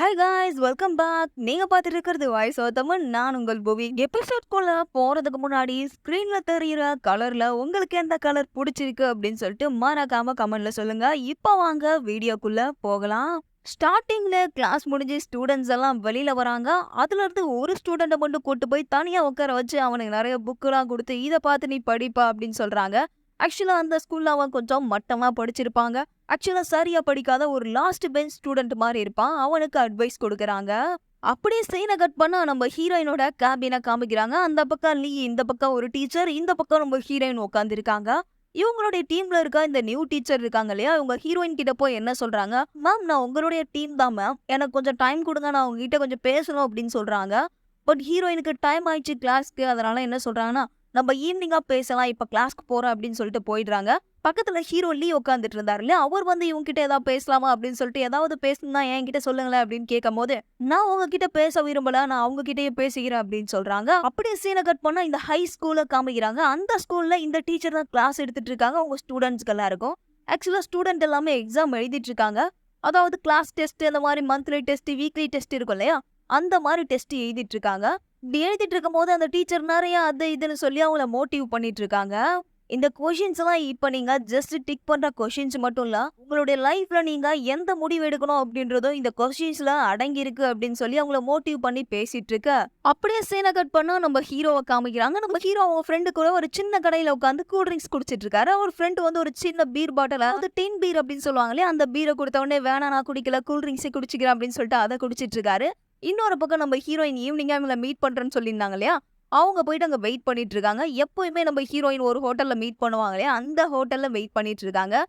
Hi guys welcome back நீங்க பார்த்துட்டு இருக்கிறது வாய்ஸ் தமிழ் நான் உங்கள் புவி எபிசோட்குள்ள போறதுக்கு முன்னாடி ஸ்க்ரீன்ல தெரியுற கலர்ல உங்களுக்கு எந்த கலர் பிடிச்சிருக்கு அப்படின்னு சொல்லிட்டு மறக்காம கமெண்ட்ல சொல்லுங்க. இப்போ வாங்க வீடியோக்குள்ள போகலாம். ஸ்டார்டிங்ல கிளாஸ் முடிஞ்சு ஸ்டூடெண்ட்ஸ் எல்லாம் வெளியில் வராங்க. அதுல இருந்து ஒரு ஸ்டூடெண்ட்டை மட்டும் கூட்டு போய் தனியா உட்கார வச்சு அவனுக்கு நிறைய புக்கெல்லாம் கொடுத்து இதை பார்த்து நீ படிப்பா அப்படின்னு சொல்றாங்க. ஆக்சுவலா அந்த ஸ்கூல்ல அவன் கொஞ்சம் மட்டமா படிச்சிருப்பாங்க. ஆக்சுவலா சரியா படிக்காத ஒரு லாஸ்ட் பெஞ்ச் ஸ்டூடெண்ட் மாதிரி இருப்பான். அவனுக்கு அட்வைஸ் கொடுக்கறாங்க. அப்படியே சீனை கட் பண்ணா நம்ம ஹீரோயினோட கேபினை காமிக்கிறாங்க. அந்த பக்கம் லீ இந்த பக்கம் ஒரு டீச்சர் இந்த பக்கம் நம்ம ஹீரோயின் உட்காந்துருக்காங்க இவங்களுடைய டீம்ல இருக்க இந்த நியூ டீச்சர் இருக்காங்க இல்லையா? இவங்க ஹீரோயின் கிட்ட போய் என்ன சொல்றாங்க? மேம் நான் உங்களுடைய டீம் தான் மேம் எனக்கு கொஞ்சம் டைம் கொடுங்க. நான் உங்ககிட்ட கொஞ்சம் பேசணும் அப்படின்னு சொல்றாங்க. பட் ஹீரோயினுக்கு டைம் ஆயிடுச்சு கிளாஸ்க்கு அதனால என்ன சொல்றாங்கன்னா நம்ம ஈவினிங்கா பேசலாம் இப்ப கிளாஸ்க்கு போகிறோம் அப்படின்னு சொல்லிட்டு போயிடுறாங்க. பக்கத்துல ஹீரோ லீ உட்காந்துட்டு இருந்தார் இல்லையா? அவர் வந்து இவங்ககிட்ட ஏதாவது பேசலாமா அப்படின்னு சொல்லிட்டு ஏதாவது பேசணும்னா என்கிட்ட சொல்லுங்களேன் அப்படின்னு கேட்கும் போது நான் உங்ககிட்ட பேச விரும்பல நான் அவங்க கிட்டயே பேசிக்கிறேன் அப்படின்னு சொல்றாங்க. அப்படியே சீனை கட் பண்ணா இந்த ஹை ஸ்கூல்ல காமிக்கிறாங்க. அந்த ஸ்கூல்ல இந்த டீச்சர் தான் கிளாஸ் எடுத்துட்டு இருக்காங்க. அவங்க ஸ்டூடெண்ட்ஸ்க்கு எல்லாருக்கும் ஆக்சுவலா ஸ்டூடெண்ட் எல்லாமே எக்ஸாம் எழுதிட்டு இருக்காங்க. அதாவது கிளாஸ் டெஸ்ட் அந்த மாதிரி மந்த்லி டெஸ்ட் வீக்லி டெஸ்ட் இருக்கும் இல்லையா? அந்த மாதிரி டெஸ்ட் எழுதிட்டு இருக்காங்க இப்படி எழுதிட்டு இருக்கும் போது அந்த டீச்சர் நிறைய அது இதுன்னு சொல்லி அவங்கள மோட்டிவ் பண்ணிட்டு இருக்காங்க இந்த கொஷின்ஸ் எல்லாம் இப்ப நீங்க ஜஸ்ட் டிக் பண்ற கொஷின்ஸ் மட்டும் இல்ல உங்களுடைய லைஃப்ல நீங்க எந்த முடிவு எடுக்கணும் அப்படின்றதும் இந்த கொஷின்ஸ்ல அடங்கி இருக்கு அப்படின்னு சொல்லி அவங்கள மோட்டிவ் பண்ணி பேசிட்டு இருக்க அப்படியே சீனை கட் பண்ணா நம்ம ஹீரோவை காமிக்கிறாங்க. நம்ம ஹீரோ அவங்க ஃப்ரெண்டு கூட ஒரு சின்ன கடையில உட்காந்து கூல் ட்ரிங்க்ஸ் குடிச்சிட்டு இருக்காரு அவர் ஃப்ரெண்டு வந்து ஒரு சின்ன பீர் பாட்டில் அது டின் பீர் அப்படின்னு சொல்லுவாங்களே அந்த பீரை கொடுத்த உடனே வேணா நான் குடிக்கல கூல் ட்ரிங்க்ஸே குடிச்சிக்கிறேன் அப்படின்னு சொல்லிட்டு அதை குடிச்சிட்டு இருக்காரு இன்னொரு பக்கம் நம்ம ஹீரோயின் ஈவினிங்காக இவங்களை மீட் பண்றேன்னு சொல்லியிருந்தாங்க இல்லையா? அவங்க போயிட்டு அங்க வெயிட் பண்ணிட்டு இருக்காங்க எப்பயுமே நம்ம ஹீரோயின் ஒரு ஹோட்டல்ல மீட் பண்ணுவாங்க இல்லையா? அந்த ஹோட்டல்ல வெயிட் பண்ணிட்டு இருக்காங்க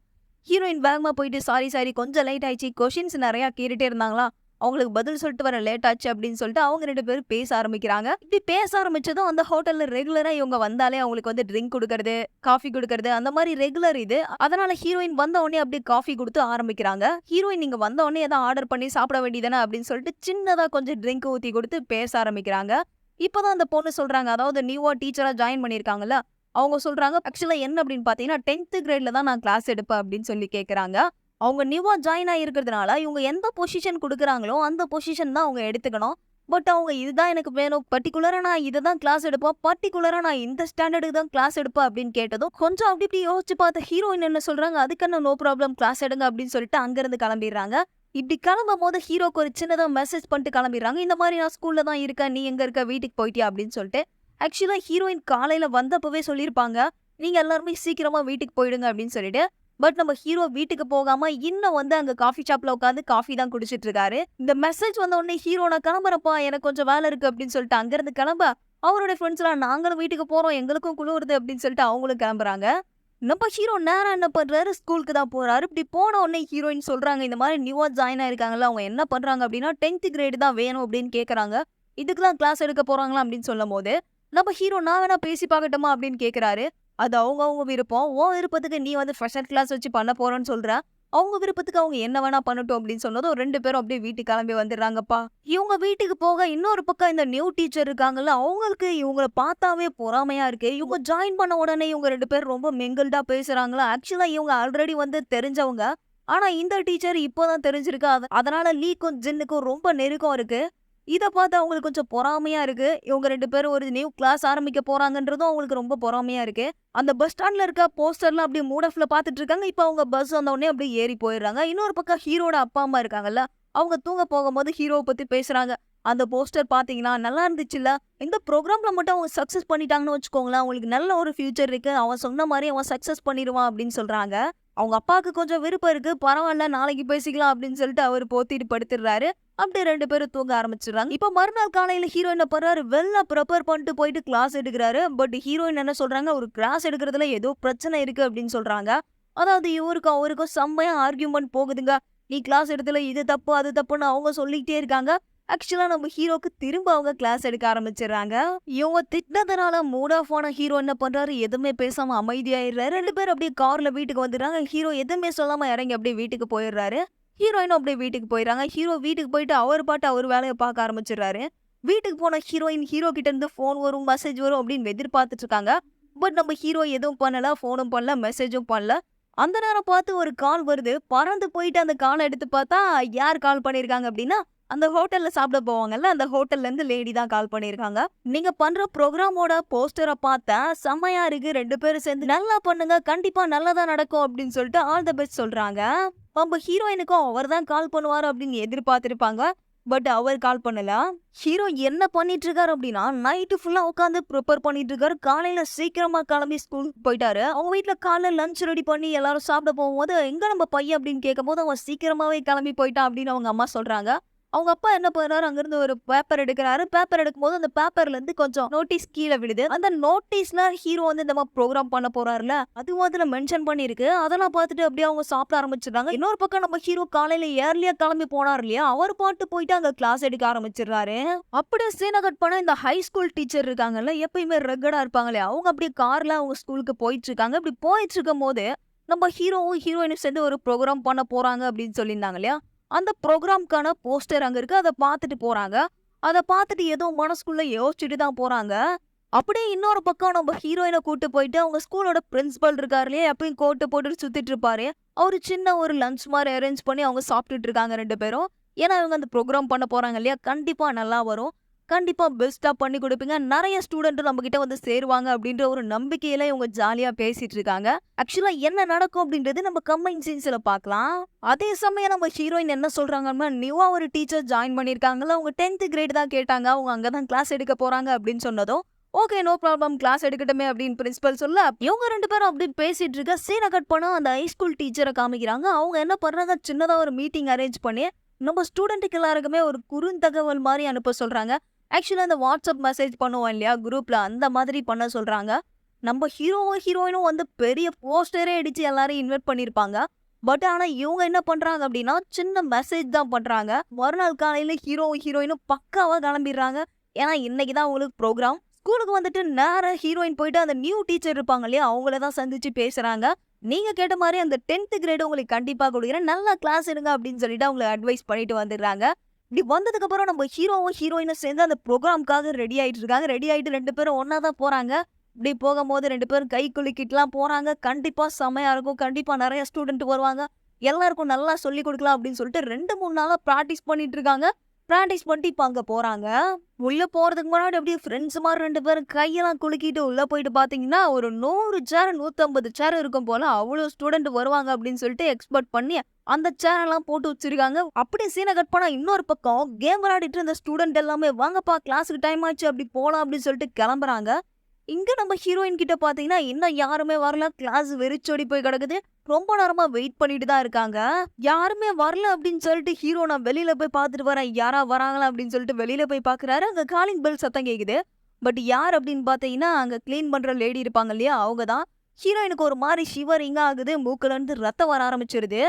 ஹீரோயின் வேகமாக போயிட்டு சாரி சாரி கொஞ்சம் லேட் ஆயிடுச்சு. கொஷின்ஸ் நிறையா கேட்டுட்டே இருந்தாங்களா? அவங்களுக்கு பதில் சொல்லிட்டு வர லேட் ஆச்சு அப்படின்னு சொல்லிட்டு அவங்க ரெண்டு பேரும் பேச ஆரம்பிக்கிறாங்க. இப்படி பேச ஆரம்பிச்சதும் அந்த ஹோட்டல்ல ரெகுலரா இவங்க வந்தாலே அவங்களுக்கு வந்து ட்ரிங்க் கொடுக்கறது காஃபி கொடுக்கறது அந்த மாதிரி ரெகுலர் இது. அதனால ஹீரோயின் வந்த உடனே அப்படியே காஃபி கொடுத்து ஆரம்பிக்கிறாங்க. ஹீரோயின் நீங்க வந்த உடனே ஏதாவது ஆர்டர் பண்ணி சாப்பிட வேண்டியதானே அப்படின்னு சொல்லிட்டு சின்னதா கொஞ்சம் ட்ரிங்க் ஊத்தி கொடுத்து பேச ஆரம்பிக்கிறாங்க. இப்பதான் அந்த பொண்ணு சொல்றாங்க. அதாவது நியூவா டீச்சரா ஜாயின் பண்ணியிருக்காங்கல்ல அவங்க சொல்றாங்க ஆக்சுவலா என்ன அப்படின்னு பாத்தீங்கன்னா டென்த் கிரேட்ல தான் நான் கிளாஸ் எடுப்பேன் அப்படின்னு சொல்லி கேக்குறாங்க. அவங்க நியூவா ஜாயின் ஆகிருக்கிறதுனால இவங்க எந்த பொசிஷன் கொடுக்குறாங்களோ அந்த பொசிஷன் தான் அவங்க எடுத்துக்கணும். பட் அவங்க இதுதான் எனக்கு வேணும். பர்டிகுலராக நான் இதை தான் கிளாஸ் எடுப்பேன் பர்டிகுலராக நான் இந்த ஸ்டாண்டர்டுக்கு தான் கிளாஸ் எடுப்பேன் அப்படின்னு கேட்டதும் கொஞ்சம் அப்படி இப்படி யோசிச்சு பார்த்த ஹீரோயின் என்ன சொல்றாங்க? அதுக்கான நோ ப்ராப்ளம் கிளாஸ் எடுங்க அப்படின்னு சொல்லிட்டு அங்கேருந்து கிளம்பிடுறாங்க. இப்படி கிளம்பும் போது ஹீரோக்கு ஒரு சின்னதா மெசேஜ் பண்ணிட்டு கிளம்பிடுறாங்க. இந்த மாதிரி நான் ஸ்கூல்ல தான் இருக்கேன். நீ எங்க இருக்க? வீட்டுக்கு போயிட்டியா? அப்படின்னு சொல்லிட்டு. ஆக்சுவலா ஹீரோயின் காலையில வந்தப்பவே சொல்லியிருப்பாங்க. நீங்க எல்லாருமே சீக்கிரமா வீட்டுக்கு போயிடுங்க அப்படின்னு சொல்லிட்டு. பட் நம்ம ஹீரோ வீட்டுக்கு போகாம இன்னும் வந்து அங்க காஃபி ஷாப்ல உட்காந்து காஃபி தான் குடிச்சிட்டு இருக்காரு. இந்த மெசேஜ் வந்த உடனே ஹீரோ நான் கிளம்புறப்பா எனக்கு கொஞ்சம் வேலை இருக்கு அப்படின்னு சொல்லிட்டு அங்கிருந்து கிளம்ப அவரோட ஃப்ரெண்ட்ஸ் எல்லாம் நாங்களும் வீட்டுக்கு போறோம் எங்களுக்கும் குளிருது அப்படின்னு சொல்லிட்டு அவங்களும் கிளம்புறாங்க. நம்ம ஹீரோ நேரம் என்ன பண்றாரு? ஸ்கூலுக்கு தான் போறாரு. இப்படி போன உடனே ஹீரோயின் சொல்றாங்க இந்த மாதிரி நியூவா ஜாயின் ஆயிருக்காங்கல்ல அவங்க என்ன பண்றாங்க அப்படின்னா டென்த் கிரேடு தான் வேணும் அப்படின்னு கேக்குறாங்க. இதுக்கெல்லாம் கிளாஸ் எடுக்க போறாங்களா? அப்படின்னு சொல்லும் போது நம்ம ஹீரோ நான் வேணா பேசி பார்க்கட்டுமா? அப்படின்னு கேக்குறாரு. அது அவங்கவுங்க விருப்பம். உன் விருப்பத்துக்கு நீ வந்து ஸ்பெஷல் கிளாஸ் வச்சு பண்ண போறேன்னு சொல்ற. அவங்க விருப்பத்துக்கு அவங்க என்ன வேணா பண்ணட்டும் அப்படின்னு சொன்னதும் ரெண்டு பேரும் அப்படியே வீட்டுக்கு கிளம்பி வந்துடுறாங்கப்பா. இவங்க வீட்டுக்கு போக இன்னொரு பக்கம் இந்த நியூ டீச்சர் இருக்காங்கல்ல அவங்களுக்கு இவங்கள பார்த்தாவே பொறாமையா இருக்கு. இவங்க ஜாயின் பண்ண உடனே இவங்க ரெண்டு பேரும் ரொம்ப மெங்கல்டா பேசுறாங்களா? ஆக்சுவலா இவங்க ஆல்ரெடி வந்து தெரிஞ்சவங்க. ஆனா இந்த டீச்சர் இப்போதான் தெரிஞ்சிருக்கு. அதனால லீக்கும் ஜின்னுக்கும் ரொம்ப நெருக்கம் இருக்கு. இத பார்த்து அவங்களுக்கு கொஞ்சம் பொறாமையா இருக்கு. இவங்க ரெண்டு பேரும் ஒரு நியூ கிளாஸ் ஆரம்பிக்க போறாங்கன்றதும் அவங்களுக்கு ரொம்ப பொறாமையா இருக்கு. அந்த பஸ் ஸ்டாண்ட்ல இருக்க போஸ்டர்லாம் அப்படியே மூடஃப்ல பாத்துட்டு இருக்காங்க. இப்போ அவங்க பஸ் வந்த அப்படியே ஏறி போயிடுறாங்க. இன்னொரு பக்கம் ஹீரோட அப்பா அம்மா இருக்காங்கல்ல அவங்க தூங்க போகும்போது ஹீரோவை பத்தி பேசுறாங்க. அந்த போஸ்டர் பாத்தீங்கன்னா நல்லா இருந்துச்சுல்ல. இந்த ப்ரோக்ராம்ல மட்டும் அவங்க சக்ஸஸ் பண்ணிட்டாங்கன்னு வச்சுக்கோங்களேன் அவங்களுக்கு நல்ல ஒரு ஃபியூச்சர் இருக்கு. அவன் சொன்ன மாதிரி அவன் சக்ஸஸ் பண்ணிடுவான் அப்படின்னு சொல்றாங்க. அவங்க அப்பாவுக்கு கொஞ்சம் விருப்பம் இருக்கு. பரவாயில்ல நாளைக்கு பேசிக்கலாம் அப்படின்னு சொல்லிட்டு அவர் போத்திட்டு படுத்துடுறாரு. அப்படியே ரெண்டு பேரும் தூங்க ஆரம்பிச்சிடுறாங்க. இப்போ மறுநாள் காலையில ஹீரோ என்ன பண்றாரு? வெள்ளா ப்ரிப்பேர் பண்ணிட்டு போயிட்டு கிளாஸ் எடுக்கிறாரு. பட் ஹீரோயின் என்ன சொல்றாங்க? ஒரு கிளாஸ் எடுக்கிறதுல ஏதோ பிரச்சனை இருக்கு அப்படின்னு சொல்றாங்க. அதாவது இவருக்கும் அவருக்கும் செம்மையா ஆர்கியூமெண்ட் போகுதுங்க. நீ கிளாஸ் எடுத்துல இது தப்பு அது தப்புன்னு அவங்க சொல்லிக்கிட்டே இருக்காங்க. ஆக்சுவலா நம்ம ஹீரோக்கு திரும்ப அவங்க கிளாஸ் எடுக்க ஆரம்பிச்சிடுறாங்க. இவங்க திட்டினதுனால மூட் ஆஃப் ஆன ஹீரோ என்ன பண்றாரு? எதுவுமே பேசாம அமைதியாயிடுறாரு. ரெண்டு பேரும் அப்படியே கார்ல வீட்டுக்கு வந்துடுறாங்க. ஹீரோ எதுவுமே சொல்லாம இறங்கி அப்படியே வீட்டுக்கு போயிடுறாரு. ஹீரோயினும் அப்படியே வீட்டுக்கு போயிடுறாங்க. ஹீரோ வீட்டுக்கு போயிட்டு அவர் பாட்டு அவர் வேலையை பார்க்க ஆரம்பிச்சிடுறாரு. வீட்டுக்கு போன ஹீரோயின் ஹீரோ கிட்ட இருந்து ஃபோன் வரும் மெசேஜ் வரும் அப்படின்னு எதிர்பார்த்துட்டு இருக்காங்க. பட் நம்ம ஹீரோ எதுவும் பண்ணல ஃபோனும் பண்ணல மெசேஜும் பண்ணல. அந்த நேரம் பார்த்து ஒரு கால் வருது. பறந்து போயிட்டு அந்த காலை எடுத்து பார்த்தா யார் கால் பண்ணியிருக்காங்க அப்படின்னா அந்த ஹோட்டல்ல சாப்பிட போவாங்கல்ல, அந்த ஹோட்டல்ல இருந்து லேடி தான் கால் பண்ணியிருக்காங்க. "நீங்க பண்ற ப்ரோக்ராமோட போஸ்டரை பார்த்தா செம்மையா இருக்கு. ரெண்டு பேரும் சேர்ந்து நல்லா பண்ணுங்க. கண்டிப்பா நல்லதா நடக்கும்." அப்படின்னு சொல்லிட்டு ஆல் த பெஸ்ட் சொல்றாங்க. நம்ம ஹீரோயினுக்கும் அவர் தான் கால் பண்ணுவாரு அப்படின்னு எதிர்பார்த்திருப்பாங்க. பட் அவர் கால் பண்ணல. ஹீரோ என்ன பண்ணிட்டு இருக்காரு அப்படின்னா, நைட்டு ஃபுல்லா உட்காந்து ப்ரிப்பேர் பண்ணிட்டு இருக்காரு. காலையில சீக்கிரமா கிளம்பி ஸ்கூலுக்கு போயிட்டாரு. அவங்க வீட்ல காலைல லஞ்ச் ரெடி பண்ணி எல்லாரும் சாப்பிட போகும்போது, "எங்க நம்ம பையன்?" அப்படின்னு கேட்கும்போது, "அவன் சீக்கிரமாவே கிளம்பி போயிட்டான்." அப்படின்னு அவங்க அம்மா சொல்றாங்க. அவங்க அப்பா என்ன பண்ணுறாரு அங்கிருந்து ஒரு பேப்பர் எடுக்கிறாரு பேப்பர் எடுக்கும்போது அந்த பேப்பர்லேருந்து கொஞ்சம் நோட்டீஸ் கீழே விழுது. அந்த நோட்டீஸ்ல ஹீரோ வந்து இந்த மாதிரி ப்ரோக்ராம் பண்ண போறாருல அதுவும் அதுல மென்ஷன் பண்ணியிருக்கு. அதெல்லாம் பார்த்துட்டு அப்படியே அவங்க சாப்பிட ஆரம்பிச்சிடுறாங்க இன்னொரு பக்கம் நம்ம ஹீரோ காலையில ஏர்லியா கிளம்பி போனாரு இல்லையா, அவர் பாட்டு போயிட்டு அங்க கிளாஸ் எடுக்க ஆரம்பிச்சிடுறாரு. அப்படியே சீன கட் இந்த ஹை ஸ்கூல் டீச்சர் இருக்காங்கல்ல, எப்பயுமே ரெக்கடா இருப்பாங்க இல்லையா, அவங்க அப்படியே கார்ல அவங்க ஸ்கூலுக்கு போயிட்டு இருக்காங்க. இப்படி போயிட்டு இருக்கும்போது, நம்ம ஹீரோவும் ஹீரோயினும் சேர்ந்து ஒரு ப்ரோக்ராம் பண்ண போறாங்க அப்படின்னு சொல்லியிருந்தாங்க இல்லையா, அந்த ப்ரோக்ராம்க்கான போஸ்டர் அங்க இருக்கு. அத பார்த்துட்டு போறாங்க. அத பார்த்துட்டு ஏதோ மனசுக்குள்ளே யோசிச்சுட்டு தான் போறாங்க. அப்படியே இன்னொரு பக்கம் நம்ம ஹீரோயின கூட்டு போயிட்டு அவங்க ஸ்கூலோட பிரின்சிபல் இருக்காரு இல்லையா, எப்பயும் கோட்டு போட்டுட்டு சுத்திட்டு இருப்பாரு. அவரு சின்ன ஒரு லஞ்ச் மாரி அரேஞ்ச் பண்ணி அவங்க சாப்பிட்டுட்டு இருக்காங்க ரெண்டு பேரும். ஏன்னா இவங்க அந்த ப்ரோக்ராம் பண்ண போறாங்க இல்லையா, கண்டிப்பா நல்லா வரும். கண்டிப்பா பெஸ்ட்டாக பண்ணி குடுப்பீங்க. நெறைய நம்ம கிட்ட வந்து சேருவாங்க அப்படின்ற ஒரு நம்பிக்கையில இவங்க ஜாலியா பேசிட்டு இருக்காங்க. ஆக்சுவலா என்ன நடக்கும் அப்படின்றது நம்ம கம்மிங் சீன்ஸ்ல பார்க்கலாம். அதே சமயம் நம்ம ஹீரோயின் என்ன சொல்றாங்கன்னா, நியூவா ஒரு டீச்சர் ஜாயின் பண்ணியிருக்காங்கல்ல, அவங்க 10த் கிரேட் தான் கேட்டாங்க. அவங்க அங்கே தான் கிளாஸ் எடுக்க போறாங்க அப்படின்னு சொன்னதும், "ஓகே நோ ப்ராப்ளம் கிளாஸ் எடுக்கட்டுமே" அப்படின்னு பிரின்சிபல் சொல்ல, இவங்க ரெண்டு பேரும் அப்படி பேசிட்டு இருக்க, சீன கட் பண்ண அந்த ஹைஸ்கூல் ஸ்கூல் காமிக்கிறாங்க. அவங்க என்ன பண்றாங்க, சின்னதாக ஒரு மீட்டிங் அரேஞ்ச் பண்ணி, நம்ம ஸ்டூடெண்ட்டுக்கு எல்லாருக்குமே ஒரு குறுந்தகவல் மாதிரி அனுப்ப சொல்றாங்க. ஆக்சுவலா அந்த வாட்ஸ்அப் மெசேஜ் பண்ணுவோம் இல்லையா குரூப்ல, அந்த மாதிரி பண்ண சொல்றாங்க. நம்ம ஹீரோவும் ஹீரோயினும் வந்து பெரிய போஸ்டரே அடிச்சு எல்லாரையும் இன்வைட் பண்ணியிருப்பாங்க. பட் ஆனா இவங்க என்ன பண்றாங்க அப்படின்னா, சின்ன மெசேஜ் தான் பண்றாங்க. மறுநாள் காலையில ஹீரோவும் ஹீரோயினும் பக்காவா கிளம்பிடுறாங்க. ஏன்னா இன்னைக்கு தான் அவங்களுக்கு ப்ரோக்ராம் ஸ்கூலுக்கு வந்துட்டு நேராக ஹீரோயின் போயிட்டு அந்த நியூ டீச்சர் இருப்பாங்க இல்லையா, அவங்கள தான் சந்திச்சு பேசுறாங்க. "நீங்க கேட்ட மாதிரி அந்த டென்த்து கிரேடு உங்களுக்கு கண்டிப்பா கொடுக்குறேன் நல்லா கிளாஸ் எடுங்க" அப்படின்னு சொல்லிட்டு அவங்கள அட்வைஸ் பண்ணிட்டு வந்துடுறாங்க. இப்படி வந்ததுக்கு அப்புறம் நம்ம ஹீரோவும் ஹீரோயினும் சேர்ந்து அந்த ப்ரோக்ராம்க்காக ரெடி ஆயிட்டு இருக்காங்க. ரெடி ஆயிட்டு ரெண்டு பேரும் ஒன்னா தான் போறாங்க. இப்படி போகும்போது ரெண்டு பேரும் கை குலுக்கிட்டுலாம் போறாங்க. கண்டிப்பா செமையா இருக்கும். கண்டிப்பா நிறைய ஸ்டூடெண்ட் வருவாங்க. எல்லாருக்கும் நல்லா சொல்லிக் கொடுக்கலாம் அப்படின்னு சொல்லிட்டு 2, 3 நாளா பிராக்டிஸ் பண்ணிட்டு இருக்காங்க. ப்ராக்டிஸ் பண்ணிட்டு இப்போ அங்கே போகிறாங்க உள்ளே போகிறதுக்கு முன்னாடி அப்படியே ஃப்ரெண்ட்ஸ் மாதிரி ரெண்டு பேரும் கையெல்லாம் குலுக்கிட்டு உள்ளே போயிட்டு பார்த்தீங்கன்னா, ஒரு நூறு சேர் 150 சேர் இருக்கும் போல் அவ்வளோ ஸ்டூடெண்ட் வருவாங்க அப்படின்னு சொல்லிட்டு எக்ஸ்பெக்ட் பண்ணி, அந்த சேர் எல்லாம் போட்டு வச்சிருக்காங்க. அப்படியே சீனை கட் பண்ணா இன்னொரு பக்கம் கேம் விளையாடிட்டு இருந்த ஸ்டூடெண்ட் எல்லாமே, "வாங்கப்பா கிளாஸுக்கு டைம் ஆச்சு அப்படி போகலாம் அப்படின்னு சொல்லிட்டு கிளம்புறாங்க. இங்க நம்ம ஹீரோயின் கிட்ட பார்த்தீங்கன்னா, இன்னும் யாருமே வரல. கிளாஸ் வெறிச்சோடி போய் கிடக்குது. ரொம்ப நேரமா வெயிட் பண்ணிட்டு தான் இருக்காங்க. யாருமே வரல அப்படின்னு சொல்லிட்டு ஹீரோ "நான் வெளியில போய் பார்த்துட்டு வரேன். யாரா வராங்களா?" அப்படின்னு சொல்லிட்டு வெளியில போய் பார்க்குறாரு. அங்க காலிங் பெல் சத்தம் கேட்குது. பட் யார் அப்படின்னு பார்த்தீங்கன்னா, அங்க கிளீன் பண்ற லேடி இருப்பாங்க இல்லையா, அவங்க தான். ஹீரோயினுக்கு ஒரு மாதிரி ஷிவரிங்கா ஆகுது. மூக்கிலேருந்து ரத்தம் வர ஆரம்பிச்சிருது.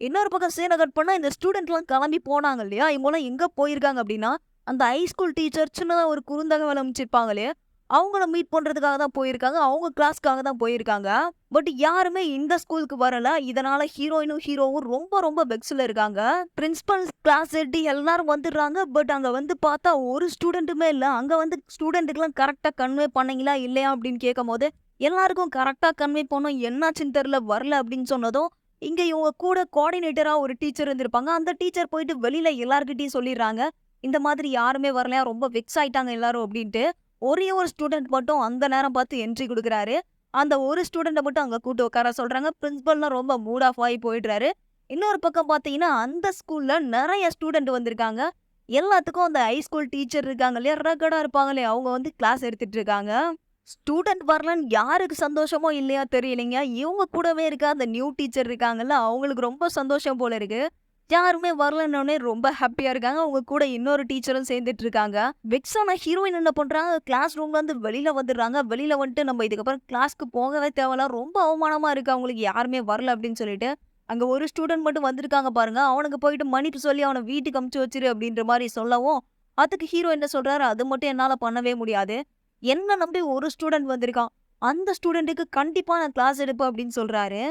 இன்னொரு பக்கம் சீன கட் பண்ணா இந்த ஸ்டூடெண்ட்லாம் கிளம்பி போனாங்க இல்லையா, இவங்கலாம் எங்க போயிருக்காங்க அப்படின்னா, அந்த ஹை ஸ்கூல் டீச்சர் சின்னதா ஒரு குறுந்தகவல் அமைச்சிருப்பாங்களே இல்லையா, அவங்கள மீட் பண்றதுக்காக தான் போயிருக்காங்க. அவங்க கிளாஸ்க்காக தான் போயிருக்காங்க. பட் யாருமே இந்த ஸ்கூலுக்கு வரல. இதனால ஹீரோயினும் ஹீரோவும் ரொம்ப ரொம்ப வெக்ஸில் இருக்காங்க. பிரின்சிபல், கிளாஸ் ஹெட் எல்லாரும் வந்துடுறாங்க. பட் அங்க வந்து பார்த்தா ஒரு ஸ்டூடண்ட்டுமே இல்ல. அங்க வந்து ஸ்டூடண்ட்டுக்குலாம் கரெக்டாக கன்வே பண்ணீங்களா இல்லையா அப்படின்னு கேட்கும்போது, எல்லாருக்கும் கரெக்டாக கன்வே பண்ணோம். என்னாச்சுன்னு தெரில வரல அப்படின்னு சொன்னதும், இங்க இவங்க கூட கோஆர்டினேட்டரா ஒரு டீச்சர் இருந்திருப்பாங்க. அந்த டீச்சர் போயிட்டு வெளியில் எல்லாருக்கிட்டையும் சொல்லிடுறாங்க. இந்த மாதிரி யாருமே வரலையா ரொம்ப வெக்ஸ் ஆயிட்டாங்க எல்லாரும் அப்படின்ட்டு. ஒரே ஒரு ஸ்டூடண்ட் மட்டும் அந்த நேரம் பார்த்து என்ட்ரி குடுக்குறாரு. அந்த ஒரு ஸ்டூடண்ட்ட மட்டும் அங்க கூட்டு உட்கார சொல்றாங்க. பிரின்ஸ்பல்லாம் ரொம்ப மூட் ஆஃப் ஆகி போயிடுறாரு. இன்னொரு பக்கம் பார்த்தீங்கன்னா, அந்த ஸ்கூல்ல நிறைய ஸ்டூடெண்ட் வந்திருக்காங்க. எல்லாத்துக்கும் அந்த ஹை ஸ்கூல் டீச்சர் இருக்காங்க இல்லையா, ரகடாக இருப்பாங்க இல்லையா, அவங்க வந்து கிளாஸ் எடுத்துட்டு இருக்காங்க. ஸ்டூடண்ட் வரலன்னு யாருக்கு சந்தோஷமோ இல்லையா தெரியலைங்க. இவங்க கூடவே இருக்க அந்த நியூ டீச்சர் இருக்காங்கல்ல, அவங்களுக்கு ரொம்ப சந்தோஷம் போல இருக்கு. யாருமே வரலன்னோனே ரொம்ப ஹாப்பியா இருக்காங்க. அவங்க கூட இன்னொரு டீச்சரும் சேர்ந்துட்டு இருக்காங்க. வெக்ஸான ஹீரோயின் என்ன பண்றாங்க, கிளாஸ் ரூம்ல இருந்து வெளியில வந்துடுறாங்க. வெளியில வந்துட்டு நம்ம இதுக்கப்புறம் கிளாஸ்க்கு போகவே தேவையில்ல. ரொம்ப அவமானமா இருக்கு அவங்களுக்கு யாருமே வரல அப்படின்னு சொல்லிட்டு, அங்க ஒரு ஸ்டூடண்ட் மட்டும் வந்திருக்காங்க பாருங்க. அவனுக்கு போயிட்டு மன்னிப்பு சொல்லி அவன வீட்டுக்கு அமுச்சு வச்சிரு அப்படின்ற மாதிரி சொல்லவும், அதுக்கு ஹீரோ என்ன சொல்றாரு, அது மட்டும் என்னால பண்ணவே முடியாது. என்ன நம்பி ஒரு ஸ்டூடண்ட் வந்திருக்கான். அந்த ஸ்டூடெண்ட்டுக்கு கண்டிப்பா நான் கிளாஸ் எடுப்பேன் அப்படின்னு சொல்றாரு.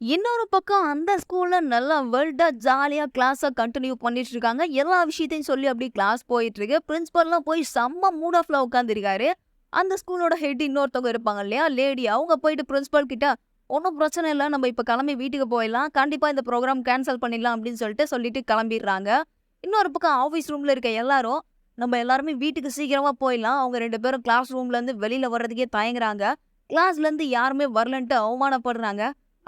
இன்னொரு பக்கம் அந்த ஸ்கூல்ல நல்லா வெல்டா ஜாலியா கிளாஸ கண்டினியூ பண்ணிட்டு இருக்காங்க. எல்லா விஷயத்தையும் சொல்லி அப்படியே கிளாஸ் போயிட்டு இருக்கு. பிரின்சிபல்லாம் போய் செம்ம மூட் ஆஃப்ல உட்காந்துருக்காரு அந்த ஸ்கூலோட ஹெட் இன்னொருத்தவங்க இருப்பாங்க இல்லையா, லேடி அவங்க போயிட்டு பிரின்ஸ்பல் கிட்ட, ஒன்றும் பிரச்சனை இல்ல. நம்ம இப்ப கிளம்பி வீட்டுக்கு போயிடலாம். கண்டிப்பா இந்த ப்ரோக்ராம் கேன்சல் பண்ணிடலாம்" அப்படின்னு சொல்லிட்டு சொல்லிட்டு கிளம்பிடுறாங்க. இன்னொரு பக்கம் ஆஃபீஸ் ரூம்ல இருக்க எல்லாரும் நம்ம எல்லாருமே வீட்டுக்கு சீக்கிரமா போயிடலாம் அவங்க ரெண்டு பேரும் கிளாஸ் ரூம்ல இருந்து வர்றதுக்கே தயங்குறாங்க கிளாஸ்ல இருந்து யாருமே வரலன்ட்டு அவமானப்படுறாங்க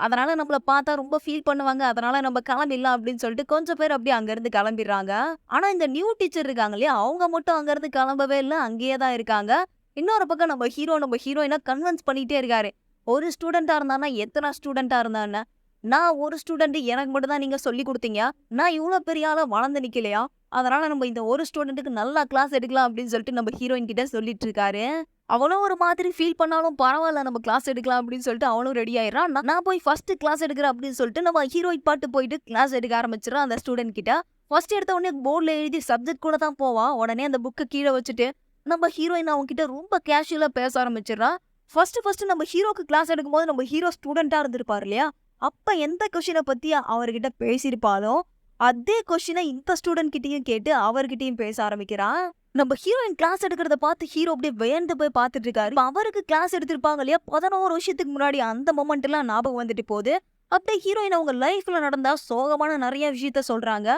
அதனால நம்மள பார்த்தா ரொம்ப ஃபீல் பண்ணுவாங்க. அதனால நம்ம கிளம்பிடலாம் அப்படின்னு சொல்லிட்டு கொஞ்சம் பேர் அப்படியே அங்க இருந்து கிளம்பிடுறாங்க. ஆனா இந்த நியூ டீச்சர் இருக்காங்க இல்லையா? அவங்க மட்டும் அங்க இருந்து கிளம்பவே இல்லை. அங்கேயே தான் இருக்காங்க. இன்னொரு பக்கம் நம்ம ஹீரோ நம்ம ஹீரோயினா கன்வின்ஸ் பண்ணிகிட்டே இருக்காரு. ஒரு ஸ்டூடெண்ட்டாக இருந்தானா எத்தனை ஸ்டூடெண்ட்டாக இருந்தான்னு நான் ஒரு ஸ்டூடெண்ட் எனக்கு மட்டும் தான் நீங்க சொல்லி கொடுத்தீங்க. நான் இவ்வளோ பெரிய ஆளா வளர்ந்து நிக்கலையா? அதனால நம்ம இந்த ஒரு ஸ்டூடெண்ட்டுக்கு நல்லா கிளாஸ் எடுக்கலாம் அப்படின்னு சொல்லிட்டு நம்ம ஹீரோயின் கிட்ட சொல்லிட்டு இருக்காரு. அவனும் ஒரு மாதிரி ஃபீல் பண்ணாலும் பரவாயில்ல நம்ம கிளாஸ் எடுக்கலாம் அப்படின்னு சொல்லிட்டு அவனும் ரெடி ஆயிடுறான் நான் போய் ஃபர்ஸ்ட் கிளாஸ் எடுக்கிறேன் அப்படின்னு சொல்லிட்டு நம்ம ஹீரோயின் பாட்டு போயிட்டு கிளாஸ் எடுக்க ஆரம்பிச்சிடறான் அந்த ஸ்டூடெண்ட் கிட்ட. ஃபர்ஸ்ட் எடுத்த உடனே போர்டில் எழுதி சப்ஜெக்ட் கூட தான் போவான் உடனே அந்த புக்கை கீழே வச்சுட்டு நம்ம ஹீரோயின் அவங்க கிட்ட ரொம்ப கேஷுவலாக பேச ஆரம்பிச்சிடறான் ஃபர்ஸ்ட் ஃபர்ஸ்ட் நம்ம ஹீரோக்கு கிளாஸ் எடுக்கும்போது நம்ம ஹீரோ ஸ்டூடெண்ட்டாக இருந்திருப்பாரு இல்லையா? அப்ப எந்த கொஷினை பத்தி அவர்கிட்ட பேசியிருப்பாலும் அதே கொஷினை இந்த ஸ்டூடெண்ட் கிட்டயும் கேட்டு அவர்கிட்டயும் பேச ஆரம்பிக்கிறான் நம்ம ஹீரோயின் கிளாஸ் எடுக்கிறத பார்த்து ஹீரோ அப்படியே வியந்து போய் பார்த்துட்டு இருக்காரு. அவருக்கு கிளாஸ் எடுத்திருப்பாங்க இல்லையா? பதினோரு வருஷத்துக்கு முன்னாடி அந்த மொமெண்ட் எல்லாம் ஞாபகம் வந்துட்டு போகுது. அப்படியே ஹீரோயின் அவங்க லைஃப்ல நடந்தா சோகமான நிறைய விஷயத்த சொல்றாங்க.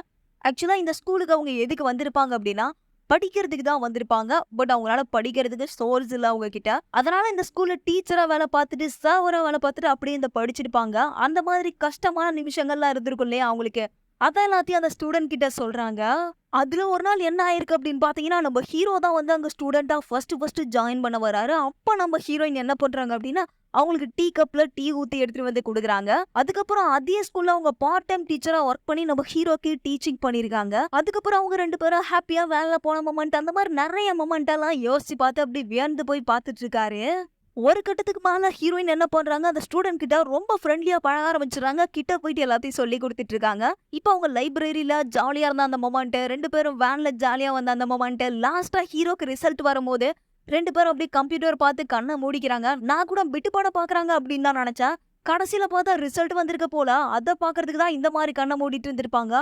ஆக்சுவலா இந்த ஸ்கூலுக்கு அவங்க எதுக்கு வந்திருப்பாங்க அப்படின்னா படிக்கிறதுக்கு தான் வந்திருப்பாங்க. பட் அவங்களால படிக்கிறதுக்கு சோர்ஸ் இல்லை அவங்க கிட்ட அதனால இந்த ஸ்கூல்ல டீச்சரா வேலை பார்த்துட்டு சர்வரா வேலை பார்த்துட்டு அப்படியே இந்த படிச்சிருப்பாங்க. அந்த மாதிரி கஷ்டமான நிமிஷங்கள்லாம் இருந்திருக்கும் இல்லையா அவங்களுக்கு? அத எல்லாத்தையும் அந்த ஸ்டூடெண்ட் கிட்ட சொல்றாங்க. அதுல ஒரு நாள் என்ன ஆயிருக்கு அப்படின்னு பாத்தீங்கன்னா நம்ம ஹீரோ தான் வந்து அங்க ஸ்டூடெண்ட்டாக ஃபர்ஸ்ட் ஃபஸ்ட்டு ஜாயின் பண்ண வராரு. அப்ப நம்ம ஹீரோயின் என்ன பண்றாங்க அப்படின்னா அவங்களுக்கு டீ கப்ல டீ ஊத்தி எடுத்துட்டு வந்து கொடுக்குறாங்க. அதுக்கப்புறம் அதே ஸ்கூல்ல அவங்க பார்ட் டைம் டீச்சரா ஒர்க் பண்ணி நம்ம ஹீரோக்கு டீச்சிங் பண்ணிருக்காங்க. அதுக்கப்புறம் அவங்க ரெண்டு பேரும் ஹாப்பியா வேலை போன மொமெண்ட் அந்த மாதிரி நிறைய மொமெண்ட் எல்லாம் யோசிச்சு பார்த்து அப்படி வியந்து போய் பார்த்துட்டு இருக்காரு. ஒரு கட்டத்துக்கு மேல ஹீரோயின் என்ன பண்றாங்க? அந்த ஸ்டூடெண்ட் கிட்ட ரொம்ப ஃப்ரெண்ட்லியா பழக ஆரம்பிச்சிடுறாங்க கிட்ட போயிட்டு எல்லாத்தையும் சொல்லி கொடுத்துட்டு இருக்காங்க. இப்போ அவங்க லைப்ரரியில ஜாலியா இருந்த அந்த மொமெண்ட் ரெண்டு பேரும் வேன்ல ஜாலியா வந்த அந்த மொமெண்ட் லாஸ்டா ஹீரோக்கு ரிசல்ட் வரும்போது ரெண்டு பேரும் அப்படியே கம்ப்யூட்டர் பார்த்து கண்ணை மூடிக்கிறாங்க. நான் கூட விட்டு பாக்குறாங்க அப்படின்னு தான் நினைச்சேன். கடைசியில பார்த்தா ரிசல்ட் வந்திருக்க போல. அதை பாக்குறதுக்கு தான் இந்த மாதிரி கண்ணை மூடிட்டு இருந்திருப்பாங்க.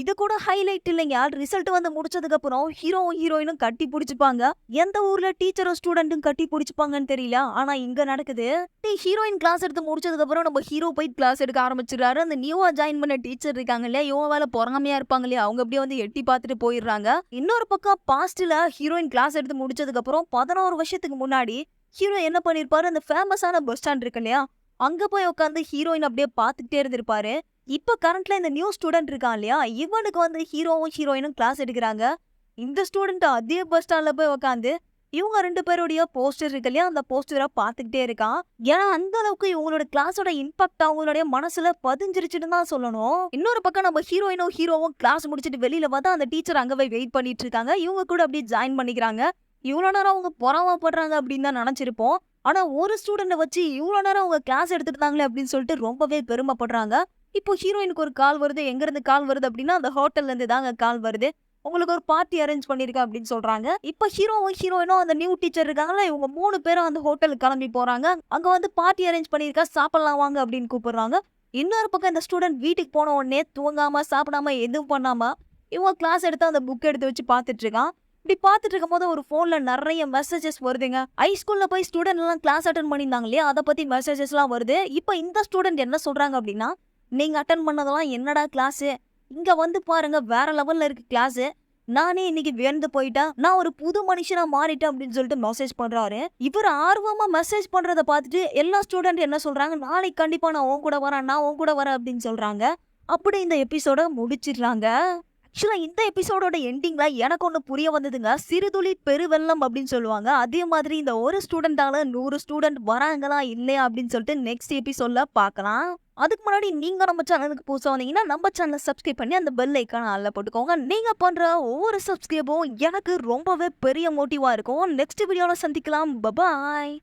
இது கூட ஹைலைட் இல்லைங்க. ரிசல்ட் வந்து முடிச்சதுக்கு அப்புறம் ஹீரோ ஹீரோயினும் கட்டி பிடிச்சிப்பாங்க. எந்த ஊர்ல டீச்சரும் ஸ்டூடெண்ட்டும் கட்டி பிடிச்சிப்பாங்கன்னு தெரியல. ஆனா இங்க நடக்குது. ஹீரோயின் கிளாஸ் எடுத்து முடிச்சதுக்கு அப்புறம் நம்ம ஹீரோ போய் கிளாஸ் எடுக்க ஆரம்பிச்சிடுறாரு. அந்த நியூவா ஜாயின் பண்ண டீச்சர் இருக்காங்க இல்லையா? இவன் வேலை பொறாமையா இருப்பாங்க இல்லையா? அவங்க அப்படியே வந்து எட்டி பார்த்துட்டு போயிடுறாங்க. இன்னொரு பக்கம் பாஸ்ட்ல ஹீரோயின் கிளாஸ் எடுத்து முடிச்சதுக்கு அப்புறம் பதினோரு வருஷத்துக்கு முன்னாடி ஹீரோ என்ன பண்ணிருப்பாரு? அந்த ஃபேமஸான பஸ் ஸ்டாண்ட் இருக்கு இல்லையா? அங்க போய் உட்காந்து ஹீரோயின் அப்படியே பார்த்துக்கிட்டே இருந்திருப்பாரு. இப்போ கரண்ட்ல இந்த நியூ ஸ்டூடெண்ட் இருக்கான் இல்லையா? இவனுக்கு வந்து ஹீரோவும் ஹீரோயினும் கிளாஸ் எடுக்கிறாங்க. இந்த ஸ்டூடெண்ட் அதே பஸ் ஸ்டாண்ட்ல போய் உட்காந்து இவங்க ரெண்டு பேருடைய போஸ்டர் இருக்கு இல்லையா? அந்த போஸ்டரை பார்த்துக்கிட்டே இருக்கான். ஏன்னா அந்த அளவுக்கு இவங்களோட கிளாஸோட இம்பாக்ட் அவங்களுடைய மனசுல பதிஞ்சிருச்சுன்னு தான் சொல்லணும். இன்னொரு பக்கம் நம்ம ஹீரோயினும் ஹீரோவும் கிளாஸ் முடிச்சுட்டு வெளியில பார்த்தா அந்த டீச்சர் அங்க போய் வெயிட் பண்ணிட்டு இருக்காங்க. இவங்க கூட அப்படியே ஜாயின் பண்ணிக்கிறாங்க. இவ்வளோ நேரம் அவங்க பொறாமப்படுறாங்க அப்படின்னு தான் நினச்சிருப்போம். ஆனா ஒரு ஸ்டூடெண்ட்டை வச்சு இவ்வளோ நேரம் அவங்க கிளாஸ் எடுத்துட்டாங்களே அப்படின்னு சொல்லிட்டு ரொம்பவே பெருமைப்படுறாங்க. இப்போ ஹீரோயினுக்கு ஒரு கால் வருது எங்கேருந்து கால் வருது அப்படின்னா அந்த ஹோட்டல்லேருந்து தாங்க கால் வருது. உங்களுக்கு ஒரு பார்ட்டி அரேஞ்ச் பண்ணியிருக்கேன் அப்படின்னு சொல்கிறாங்க இப்போ ஹீரோவும் ஹீரோயினும் அந்த நியூ டீச்சர் இருக்காங்களா இவங்க மூணு பேரும் அந்த ஹோட்டலுக்கு கிளம்பி போகிறாங்க அங்கே வந்து பார்ட்டி அரேஞ்ச் பண்ணியிருக்கா சாப்பிடலாம் வாங்க அப்படின்னு கூப்பிடுறாங்க. இன்னொரு பக்கம் இந்த ஸ்டூடெண்ட் வீட்டுக்கு போன உடனே தூங்காமல் சாப்பிடாம எதுவும் பண்ணாமல் இவங்க கிளாஸ் எடுத்து அந்த புக் எடுத்து வச்சு பார்த்துட்டு இருக்கான். இப்படி பார்த்துட்டு இருக்கும் போது ஒரு ஃபோனில் நிறைய மெசேஜஸ் வருதுங்க. ஹை ஸ்கூலில் போய் ஸ்டூடெண்ட் எல்லாம் கிளாஸ் அட்டன் பண்ணியிருந்தாங்க இல்லையா? அதை பற்றி மெசேஜஸ்லாம் வருது. இப்போ இந்த ஸ்டூடெண்ட் என்ன சொல்கிறாங்க அப்படின்னா நீங்கள் அட்டன் பண்ணதெல்லாம் என்னடா கிளாஸு இங்கே வந்து பாருங்க வேற லெவலில் இருக்குது கிளாஸு நானே இன்னைக்கு வியந்து போயிட்டேன் நான் ஒரு புது மனுஷனா மாறிட்டேன் அப்படின்னு சொல்லிட்டு மெசேஜ் பண்றாரு. இவர் ஆர்வமா மெசேஜ் பண்றத பார்த்துட்டு எல்லா ஸ்டூடெண்ட் என்ன சொல்றாங்க நாளைக்கு கண்டிப்பா நான் உன் கூட வரேன் நான் உன் கூட வரேன் அப்படின்னு சொல்றாங்க. அப்படி இந்த எபிசோட முடிச்சிடுறாங்க. ஆக்சுவலாக இந்த எபிசோடோட எண்டிங்கில் எனக்கு ஒன்று புரிய வந்ததுங்க சிறுதுளி பெருவெள்ளம் அப்படின்னு சொல்லுவாங்க. அதே மாதிரி இந்த ஒரு ஸ்டூடெண்ட்டால நூறு ஸ்டூடெண்ட் வராங்களா இல்லையா அப்படின்னு சொல்லிட்டு நெக்ஸ்ட் எபிசோடில் பார்க்கலாம். அதுக்கு முன்னாடி நீங்கள் நம்ம சேனலுக்கு புதுசாக வந்தீங்கன்னா நம்ம சேனலை சப்ஸ்கிரைப் பண்ணி அந்த பெல் ஐக்கான ஆள்ல போட்டுக்கோங்க. நீங்கள் பண்ணுற ஒவ்வொரு சப்ஸ்கிரைபும் எனக்கு ரொம்பவே பெரிய மோட்டிவாக இருக்கும். நெக்ஸ்ட் வீடியோவில் சந்திக்கலாம். பபாய்